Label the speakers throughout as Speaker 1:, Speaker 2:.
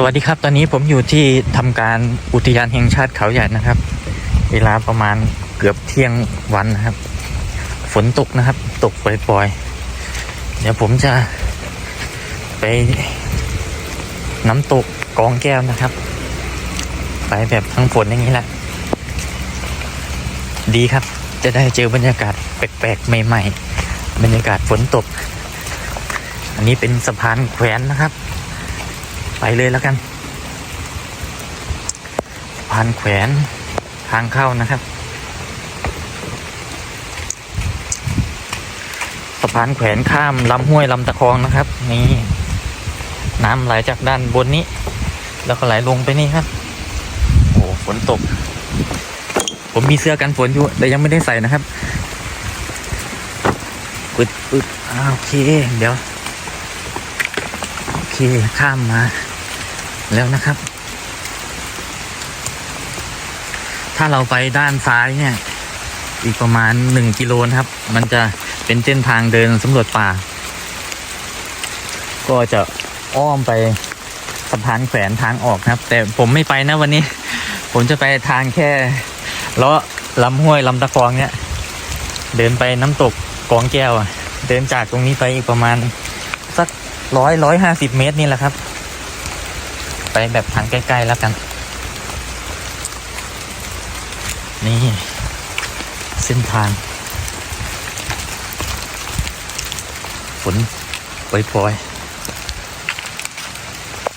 Speaker 1: สวัสดีครับ ตอนนี้ผมอยู่ที่ทำการอุทยานแห่งชาติเขาใหญ่นะครับ เวลาประมาณเกือบเที่ยงวันนะครับ ฝนตกนะครับ ตกปล่อยๆ เดี๋ยวผมจะไปน้ำตกกองแก้วนะครับ ไปแบบทั้งฝนอย่างนี้แหละ ดีครับ จะได้เจอบรรยากาศแปลกๆ ใหม่ ๆ บรรยากาศฝนตก อันนี้เป็นสะพานแขวนนะครับ ไปเลยแล้วกันสะพานแขวนทางเข้านะครับสะพานแขวนข้ามลำห้วยลำตะคองนะครับ นี่น้ำไหลจากด้านบนนี้ แล้วก็ไหลลงไปนี่ครับ โอ้ฝนตก ผมมีเสื้อกันฝนอยู่แต่ยังไม่ได้ใส่นะครับปึ๊ดปึ๊ดโอเค เดี๋ยว โอเค ข้ามมา แล้วนะครับ ถ้าเราไปด้านซ้ายเนี่ย อีกประมาณหนึ่งกิโลนะครับ มันจะเป็นเส้นทางเดินสำรวจป่า ก็จะอ้อมไปสะพานแขวนทางออกนะครับ แต่ผมไม่ไปนะวันนี้ ผมจะไปทางแค่เลาะลำห้วยลำตะกองเนี่ย เดินไปน้ำตกกองแก้วเดินจากตรงนี้ไปอีกประมาณสักร้อยร้อยห้าสิบเมตรนี่แหละครับ ไปแบบทางใกล้ ๆ แล้วกัน นี่ เส้นทาง ฝนปล่อยๆ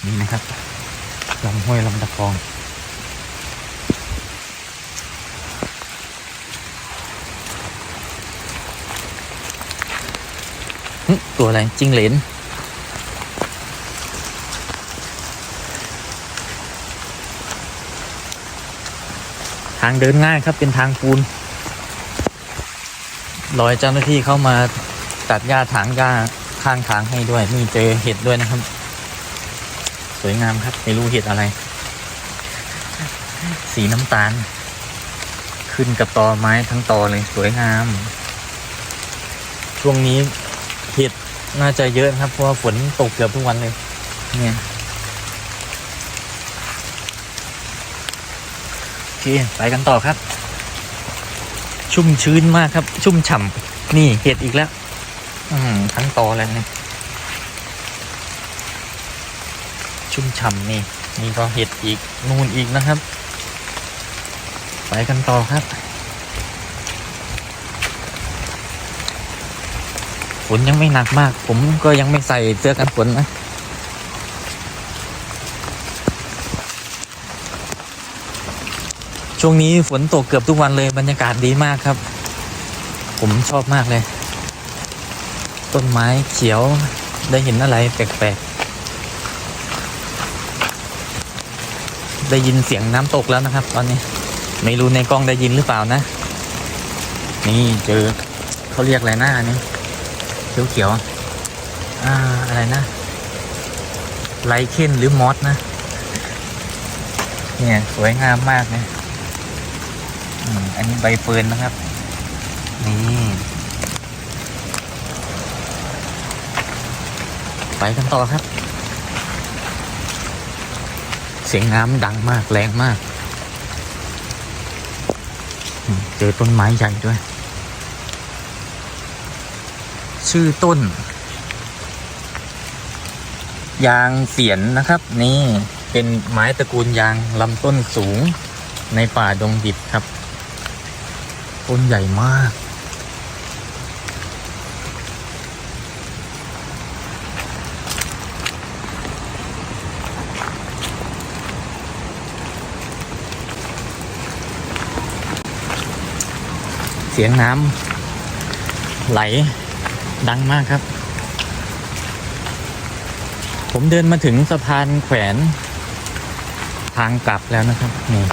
Speaker 1: นี่นะครับลำห้วยลำตะคองตัวอะไรจิ้งเหลน ทางเดินง่ายครับเป็นทางปูนรอยเจ้าหน้าที่เข้ามาตัดหญ้าถางหญ้าข้างทางให้ด้วยนี่เจอเห็ดด้วยนะครับ สวยงามครับไม่รู้เห็ดอะไร สีน้ำตาล ขึ้นกับตอไม้ทั้งตอเลยสวยงาม ช่วงนี้เห็ดน่าจะเยอะนะครับเพราะว่าฝนตกเกือบทุกวันเลย เนี่ย โอ เคไปกันต่อครับ ชุ่มชื้นมากครับ ชุ่มฉ่ำนี่เห็ดอีกแล้ว อืมทั้งตอเลยเนี่ยชุ่มฉ่ำนี่นี่ก็เห็ดอีกนูนอีกนะครับ ไปกันต่อครับฝนยังไม่หนักมาก ผมก็ยังไม่ใส่เสื้อกันฝนนะ ช่วงนี้ฝนตกเกือบทุกวันเลยบรรยากาศดีมากครับ ผมชอบมากเลย ต้นไม้เขียวได้เห็นอะไรแปลกๆ ได้ยินเสียงน้ำตกแล้วนะครับ ตอนนี้ไม่รู้ในกล้องได้ยินหรือเปล่านะ นี่เจอเขาเรียกอะไรหน้านี่เขียวเขียวๆอ่าอะไรนะไลเคนหรือมอสนะ เนี่ย สวยงามมากนะ อันนี้ใบเฟิร์นนะครับ นี่ไปกันต่อครับ เสียงน้ำดังมากแรงมาก เจอต้นไม้ใหญ่ด้วย ชื่อต้น ยางเสียนนะครับ นี่เป็นไม้ตระกูลยางลำต้นสูงในป่าดงดิบครับ ต้นใหญ่มากเสียงน้ำไหลดังมากครับ ผมเดินมาถึงสะพานแขวนทางกลับแล้วนะครับ นี่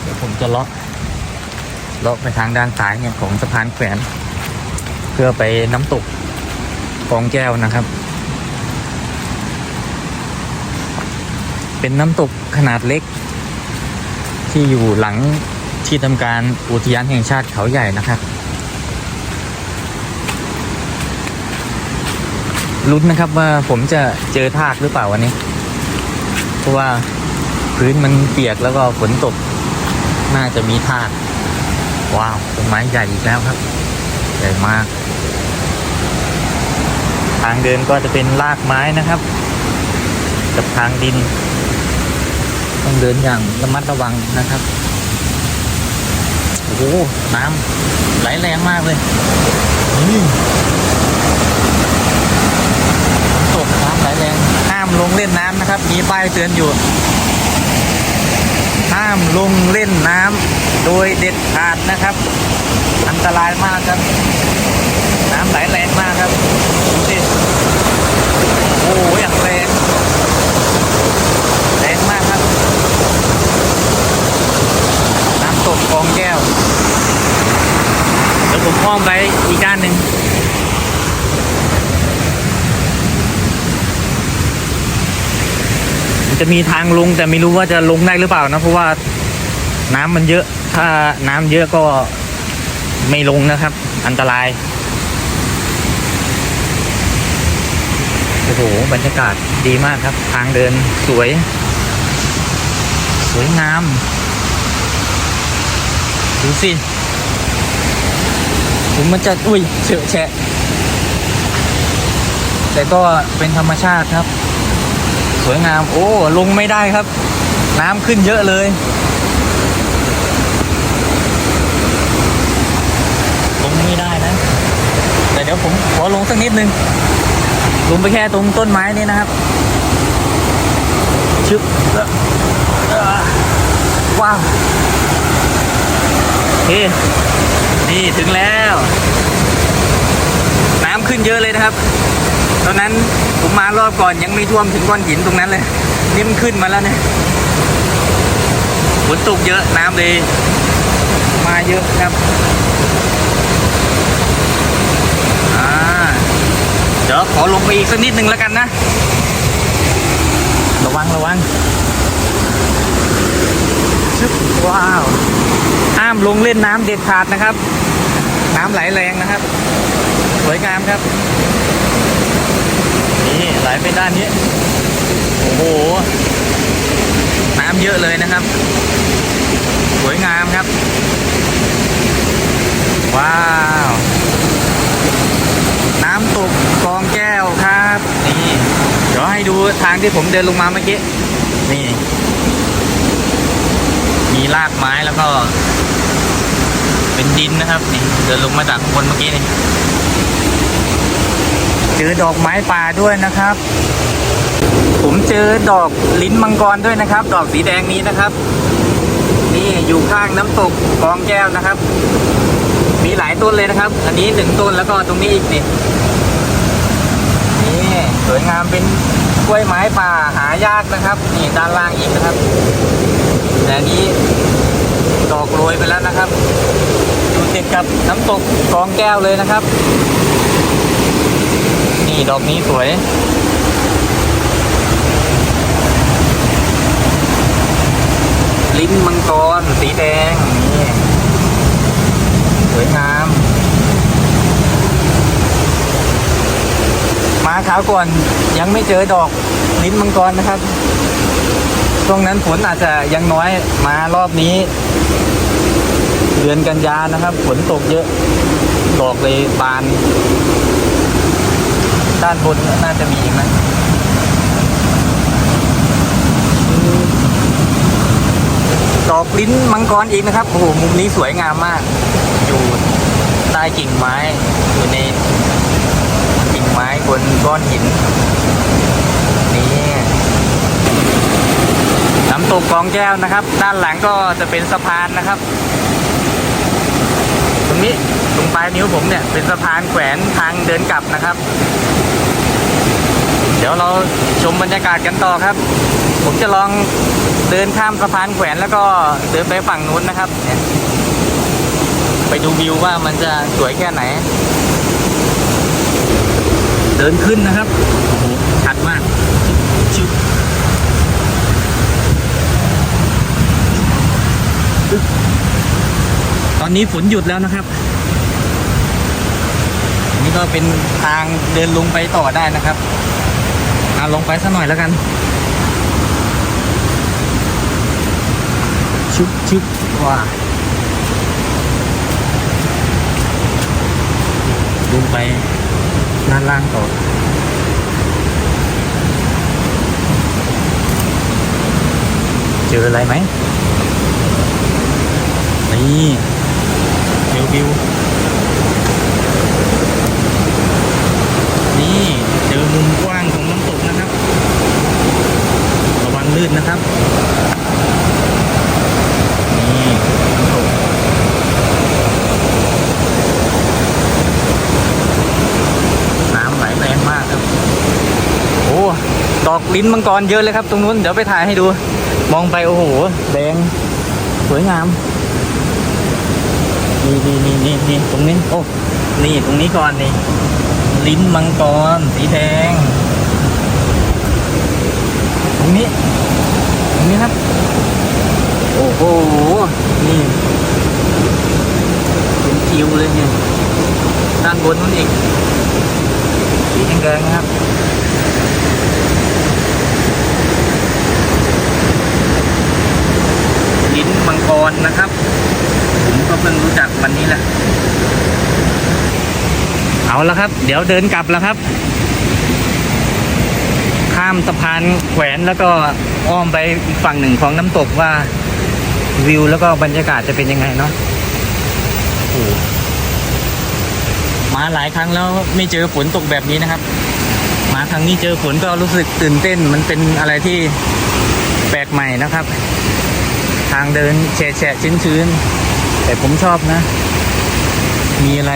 Speaker 1: เดี๋ยวผมจะเลาะ เลาะไปทางด้านซ้ายเนี่ยของสะพานแขวนเพื่อไปน้ำตกกองแก้วนะครับ เป็นน้ำตกขนาดเล็ก ที่อยู่หลังที่ทำการอุทยานแห่งชาติเขาใหญ่นะครับลุ้นนะครับว่าผมจะเจอทากหรือเปล่าวันนี้ เพราะว่าพื้นมันเปียกแล้วก็ฝนตก น่าจะมีทาก ว้าวต้นไม้ใหญ่อีกแล้วครับ ใหญ่มาก ทางเดินก็จะเป็นรากไม้นะครับ กับทางดิน ต้องเดินอย่างระมัดระวังนะครับโอ้โหน้ำไหลแรงมากเลยนี่ตกน้ำไหลแรงห้ามลงเล่นน้ำนะครับ มีป้ายเตือนอยู่ ห้ามลงเล่นน้ำโดยเด็ดขาดนะครับ อันตรายมากครับ น้ำไหลแรงมากครับดูสิโอ้โหอย่างแรงแรงมากครับ น้ำตกกองแก้วเดี๋ยวผมอ้อมไปอีกด้านหนึ่ง มัน จะมีทางลงแต่ไม่รู้ว่าจะลงได้หรือเปล่านะเพราะว่าน้ำมันเยอะ ถ้าน้ำเยอะก็ไม่ลงนะครับ อันตรายโอ้โหบรรยากาศดีมากครับ ทางเดินสวย สวยงามดูสิถึงมันจะอุ้ยเฉอะแฉะแต่ก็เป็นธรรมชาติครับ สวยงาม โอ้ ลงไม่ได้ครับ น้ำขึ้นเยอะเลยลงไม่ได้นะ แต่เดี๋ยวผมขอลงสักนิดนึง ลงไปแค่ตรงต้นไม้นี่นะครับ ชึบเอ่อเอ่อว้าวโอเคนี่ถึงแล้ว น้ำขึ้นเยอะเลยนะครับ ตอนนั้นผมมารอบก่อนยังไม่ท่วมถึงก้อนหินตรงนั้นเลย นี่มันขึ้นมาแล้วเนี่ยฝนตกเยอะน้ำเลยมาเยอะครับอ่าเดี๋ยวขอลงไปอีกสักนิดนึงแล้วกันนะ ระวังระวังชึบว้าวห้ามลงเล่นน้ำเด็ดขาดนะครับ น้ำไหลแรงนะครับ สวยงามครับ ไหลไปด้านนี้ โอ้โห น้ำเยอะเลยนะครับ สวยงามครับ ว้าว น้ำตกกองแก้วครับ นี่ เดี๋ยวให้ดูทางที่ผมเดินลงมาเมื่อกี้ นี่ มีรากไม้แล้วก็ เป็นดินนะครับ นี่ เดินลงมาจากบนเมื่อกี้นี่ เจอดอกไม้ป่าด้วยนะครับ ผมเจอดอกลิ้นมังกรด้วยนะครับ ดอกสีแดงนี้นะครับ นี่อยู่ข้างน้ำตกกองแก้วนะครับ มีหลายต้นเลยนะครับ อันนี้หนึ่งต้นแล้วก็ตรงนี้อีกนี่นี่สวยงามเป็นกล้วยไม้ป่าหายากนะครับนี่ด้านล่างอีกนะครับ แต่อันนี้ดอกโรยไปแล้วนะครับอยู่ติดกับน้ำตกกองแก้วเลยนะครับ นี่ดอกนี้สวย ลิ้นมังกร สีแดง นี่ สวยงามมาขาวก่อนยังไม่เจอดอกลิ้นมังกรนะครับช่วงนั้นฝนอาจจะยังน้อยมารอบนี้ เดือนกันยานะครับ ฝนตกเยอะ ดอกเลยบาน ด้านบนน่าจะมีอีกนะดอกลิ้นมังกรอีกนะครับโอ้โหมุมนี้สวยงามมาก อยู่ใต้กิ่งไม้ อยู่ในกิ่งไม้บนก้อนหินนี่น้ำตกกองแก้วนะครับ ด้านหลังก็จะเป็นสะพานนะครับ ตรงนี้ตรงปลายนิ้วผมเนี่ยเป็นสะพานแขวนทางเดินกลับนะครับ ดี๋ยวเราชมบรรยากาศกันต่อครับ ผมจะลองเดินข้ามสะพานแขวนแล้วก็เดินไปฝั่งนู้นนะครับเนี่ยไปดูวิวว่ามันจะสวยแค่ไหน เดินขึ้นนะครับโอ้โหชัดมากชิวตอนนี้ฝนหยุดแล้วนะครับ นี่ก็เป็นทางเดินลงไปต่อได้นะครับเอา ลงไปสักหน่อยแล้วกันชึบว่าลงไปด้านล่างต่อเจออะไรไหมนี่เจอวิวนี่ เจอมุมกว้างของน้ำตกนะครับ ระวัง ลื่นนะครับนี่น้ำตกน้ำไหลแรงมากครับ โอ้ดอกลิ้นมังกรเยอะเลยครับ ตรงนู้นเดี๋ยวไปถ่ายให้ดู มองไปโอ้โหแดงสวยงามนี่นี่นี่นี่นี่ตรงนี้โอ้นี่ตรงนี้ก่อนนี่ลิ้นมังกรสีแดง รงนี้ตรงนี้ครับ โอ้โห นี่เป็นคิวเลยเนี่ยด้านบนนู้นอีก สีแดงๆนะครับลิ้นมังกรนะครับ ผมก็เพิ่งรู้จักวันนี้แหละ เอาแล้วครับ เดี๋ยวเดินกลับแล้วครับ สะพานแขวนแล้วก็อ้อมไปอีกฝั่งหนึ่งของน้ำตกว่าวิวแล้วก็บรรยากาศจะเป็นยังไงเนาะมาหลายครั้งแล้วไม่เจอฝนตกแบบนี้นะครับ มาครั้งนี้เจอฝนก็รู้สึกตื่นเต้น มันเป็นอะไรที่แปลกใหม่นะครับ ทางเดินแฉะๆชื้นๆแต่ผมชอบนะ มีอะไร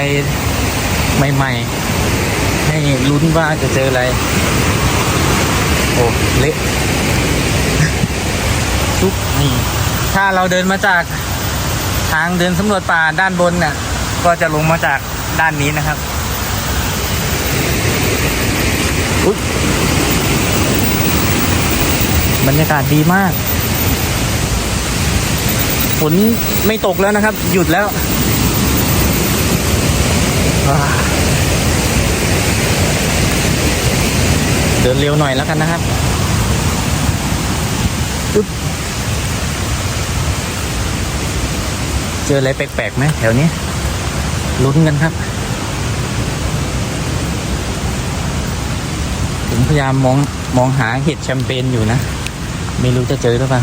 Speaker 1: ใหม่ ๆ ให้ลุ้นว่าจะเจออะไร โอ้เละซุปนี่ถ้าเราเดินมาจากทางเดินสำรวจป่าด้านบนเนี่ยก็จะลงมาจากด้านนี้นะครับอุ๊ยบรรยากาศดีมากฝนไม่ตกแล้วนะครับ หยุดแล้วอ่า เดินเร็วหน่อยแล้วกันนะครับปึ๊บเจออะไรแปลกๆไหมแถวนี้ลุ้นกันครับ ผมพยายามมองมองหาเห็ดแชมเปญอยู่นะ ไม่รู้จะเจอหรือเปล่า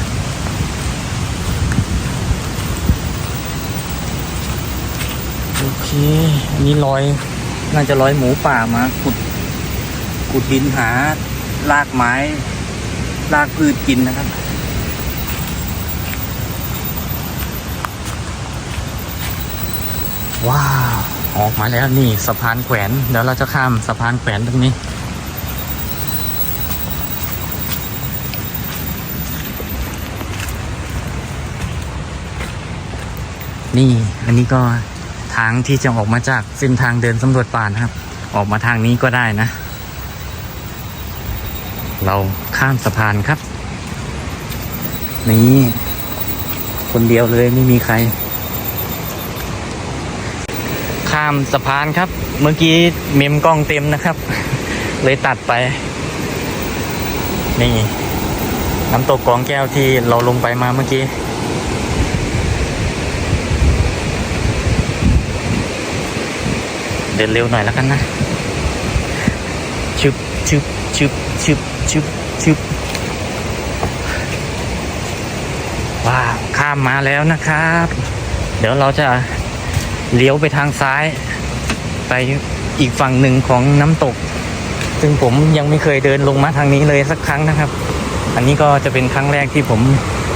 Speaker 1: โอเคอันนี้รอย น่าจะรอยหมูป่ามาขุด ขุดดินหา รากไม้ รากพืชกินนะครับ ว้าว ออกมาแล้วนี่สะพานแขวนเดี๋ยวเราจะข้ามสะพานแขวนตรงนี้นี่อันนี้ก็ทางที่จะออกมาจากเส้นทางเดินสำรวจป่านะครับ ออกมาทางนี้ก็ได้นะ เราข้ามสะพานครับ นี่ คนเดียวเลยไม่มีใคร ข้ามสะพานครับ เมื่อกี้เมมกล้องเต็มนะครับ เลยตัดไป นี่ น้ำตกกองแก้วที่เราลงไปมาเมื่อกี้เดินเร็วหน่อยแล้วกันนะชึบชึบชึบ ชึบชึบว้าวข้ามมาแล้วนะครับ เดี๋ยวเราจะเลี้ยวไปทางซ้าย ไปอีกฝั่งหนึ่งของน้ำตก ซึ่งผมยังไม่เคยเดินลงมาทางนี้เลยสักครั้งนะครับ อันนี้ก็จะเป็นครั้งแรกที่ผม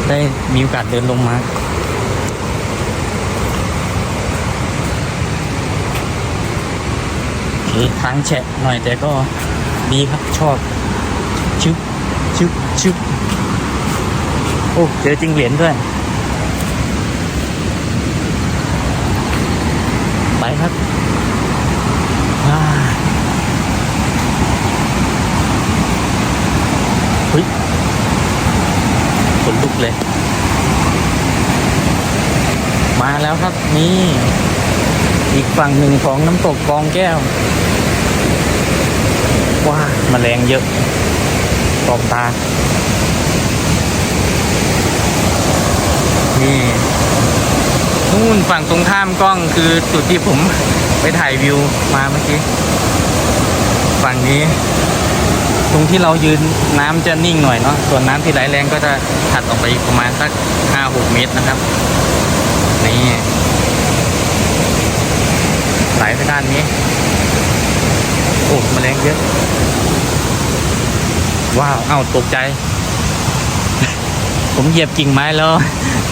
Speaker 1: ได้มีโอกาสเดินลงมาทางแฉะหน่อยแต่ก็ดีครับชอบ ชึบชึบชึบโอ้เจอจริงเหรียญด้วย ไปครับอ่าเฮ้ยขนลุกเลย มาแล้วครับนี่อีกฝั่งหนึ่งของน้ำตกกองแก้ว ว้าแมลงเยอะ ตอมตา นี่นู่นฝั่งตรงข้ามกล้องคือจุดที่ผมไปถ่ายวิวมาเมื่อกี้ ฝั่งนี้ ตรงที่เรายืนน้ำจะนิ่งหน่อยเนาะ ส่วนน้ำที่ไหลแรงก็จะถัดออกไปอีกประมาณสักห้าหกเมตรนะครับ นี่ไหลไปด้านนี้ โอ้แมลงเยอะ ว้าว เอ้าตกใจ ผมเหยียบกิ่งไม้แล้ว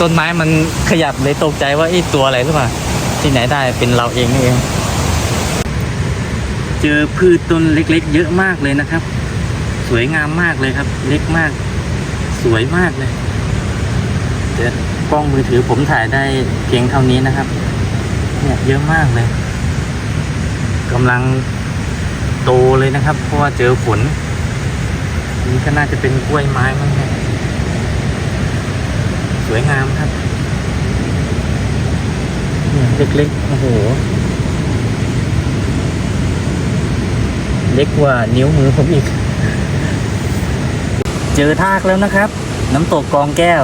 Speaker 1: ต้นไม้มันขยับเลยตกใจว่าไอ้ตัวอะไรหรือเปล่า ที่ไหนได้เป็นเราเองนี่เอง เจอพืชต้นเล็กๆ เยอะมากเลยนะครับ สวยงามมากเลยครับ เล็กมาก สวยมากเลยแต่กล้องมือถือผมถ่ายได้เพียงเท่านี้นะครับ เนี่ยเยอะมากเลยกำลังโตเลยนะครับ เพราะว่าเจอฝน นี่ก็น่าจะเป็นกล้วยไม้มั้งเนี่ยสวยงามครับเล็กๆโอ้โห เล็กกว่านิ้วมือผมอีก เจอทากแล้วนะครับ น้ำตกกองแก้ว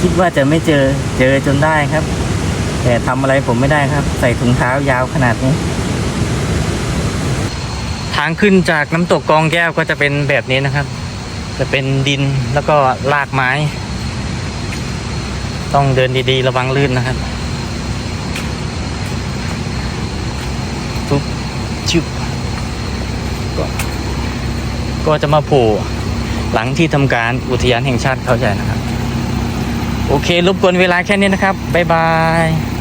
Speaker 1: คิดว่าจะไม่เจอเจอจนได้ครับ แต่ทำอะไรผมไม่ได้ครับ ใส่ถุงเท้ายาวขนาดนี้างขึ้นจากน้ำตกกองแก้วก็จะเป็นแบบนี้นะครับ จะเป็นดินแล้วก็ลากไม้ ต้องเดินดีๆ ระวังลื่นนะครับปุ๊บชุบก็ก็จะมาโผล่หลังที่ทำการอุทยานแห่งชาติเขาใหญ่นะครับ โอเครบกวนเวลาแค่นี้นะครับ บ๊ายบาย